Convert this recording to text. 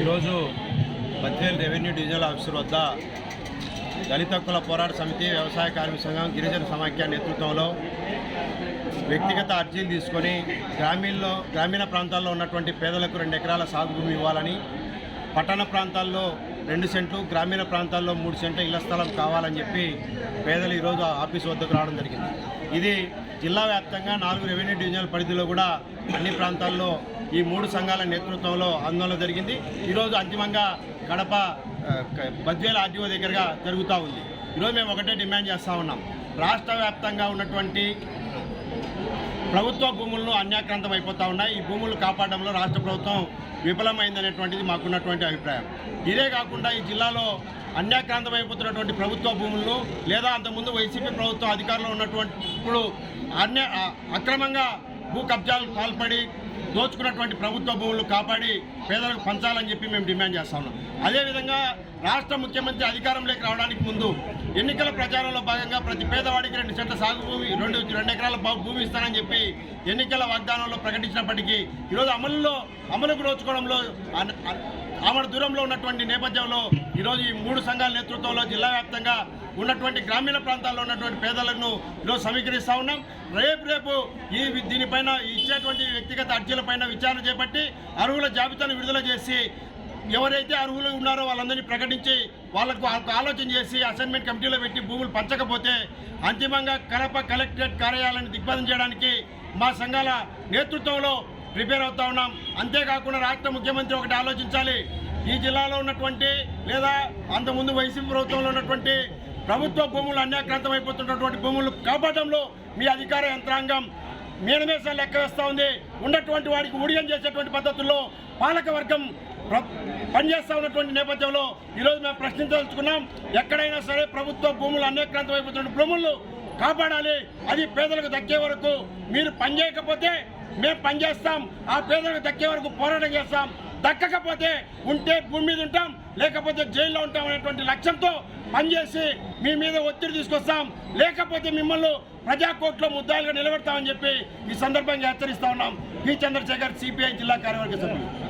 ఈరోజు Badvel revenue divisional officer వద్ద దళిత హక్కుల పోరాట సమితి వ్యవసాయ కార్మిక సంఘం గిరిజన సమాఖ్య నేతృత్వంలో వ్యక్తిగత అర్జీలు తీసుకొని గ్రామీణలో గ్రామీణ ప్రాంతాల్లో ఉన్నటువంటి పేదలకు రెండు ఎకరాల సాగు భూమి ఇవ్వాలని పట్టణ ప్రాంతాల్లో రెండు సెంట్లు గ్రామీణ ప్రాంతాల్లో మూడు సెంట్లు ఇళ్ళ స్థలం కావాలని చెప్పి పేదలు ఈరోజు ఆఫీస్ వద్దకు రావడం జరిగింది. ఇది జిల్లా వ్యాప్తంగా నాలుగు రెవెన్యూ డివిజనల్ పరిధిలో కూడా అన్ని ప్రాంతాల్లో ఈ మూడు సంఘాల నేతృత్వంలో ఆందోళన జరిగింది. ఈరోజు అంతిమంగా కడప బద్వేల ఆర్టీఓ దగ్గరగా జరుగుతూ ఉంది. ఈరోజు మేము ఒకటే డిమాండ్ చేస్తూ ఉన్నాం. రాష్ట్ర వ్యాప్తంగా ఉన్నటువంటి ప్రభుత్వ భూములను అన్యాక్రాంతం అయిపోతూ ఉన్నాయి. ఈ భూములు కాపాడడంలో రాష్ట్ర ప్రభుత్వం విఫలమైందనేటువంటిది మాకున్నటువంటి అభిప్రాయం. ఇదే కాకుండా ఈ జిల్లాలో అన్యాక్రాంతం అయిపోతున్నటువంటి ప్రభుత్వ భూములను లేదా అంతకుముందు వైసీపీ ప్రభుత్వం అధికారంలో ఉన్నటువంటి ఇప్పుడు అన్య అక్రమంగా భూ కబ్జాలు పాల్పడి దోచుకున్నటువంటి ప్రభుత్వ భూములు కాపాడి పేదలకు పంచాలని చెప్పి మేము డిమాండ్ చేస్తా ఉన్నాం. అదేవిధంగా రాష్ట్ర ముఖ్యమంత్రి అధికారంలోకి రావడానికి ముందు ఎన్నికల ప్రచారంలో భాగంగా ప్రతి పేదవాడికి రెండు సెంట్ల సాగు భూమి రెండు రెండు ఎకరాల భూమి ఇస్తానని చెప్పి ఎన్నికల వాగ్దానంలో ప్రకటించినప్పటికీ ఈరోజు అమలులో అమలుకు నోచుకోవడంలో ఆమె దూరంలో ఉన్నటువంటి నేపథ్యంలో ఈరోజు ఈ మూడు సంఘాల నేతృత్వంలో జిల్లా వ్యాప్తంగా ఉన్నటువంటి గ్రామీణ ప్రాంతాల్లో ఉన్నటువంటి పేదలను ఈరోజు సమీకరిస్తూ ఉన్నాం. రేపు రేపు ఈ దీనిపైన ఇచ్చేటువంటి వ్యక్తిగత అర్జీలపైన విచారణ చేపట్టి అర్హుల జాబితాను విడుదల చేసి ఎవరైతే అర్హులు ఉన్నారో వాళ్ళందరినీ ప్రకటించి వాళ్ళకు ఆలోచన చేసి అసైన్మెంట్ కమిటీలో పెట్టి భూములు పంచకపోతే అంతిమంగా కడప కలెక్టరేట్ కార్యాలయాన్ని దిగ్బంధం చేయడానికి మా సంఘాల నేతృత్వంలో ప్రిపేర్ అవుతా ఉన్నాం. అంతేకాకుండా రాష్ట్ర ముఖ్యమంత్రి ఒకటి ఆలోచించాలి. ఈ జిల్లాలో ఉన్నటువంటి లేదా అంతకుముందు వైసీపీ ప్రభుత్వంలో ఉన్నటువంటి ప్రభుత్వ భూములు అన్యాక్రాంతం అయిపోతున్నటువంటి భూములు కాపాడడంలో మీ అధికార యంత్రాంగం మీనమేసాలు లెక్క వేస్తూ ఉంది. ఉన్నటువంటి వాడికి ఊడియం చేసేటువంటి పద్ధతుల్లో పాలక వర్గం పనిచేస్తా ఉన్నటువంటి నేపథ్యంలో ఈరోజు మేము ప్రశ్నించదలుచుకున్నాం ఎక్కడైనా సరే ప్రభుత్వ భూములు అన్యాక్రాంతం అయిపోతున్న భూములు కాపాడాలి. అది పేదలకు దక్కే వరకు మీరు పనిచేయకపోతే మేము పనిచేస్తాం ఆ పేదలకు దక్కే వరకు పోరాటం చేస్తాం. దక్కకపోతే ఉంటే భూమి మీద ఉంటాం లేకపోతే జైల్లో ఉంటాం అనేటువంటి లక్ష్యంతో పనిచేసి మీ మీద ఒత్తిడి తీసుకొస్తాం. లేకపోతే మిమ్మల్ని ప్రజాకోర్టులో ముద్దాలుగా నిలబెడతామని చెప్పి ఈ సందర్భంగా హెచ్చరిస్తా ఉన్నాం. పి చంద్రశేఖర్ సిపిఐ జిల్లా కార్యవర్గ సభ్యులు.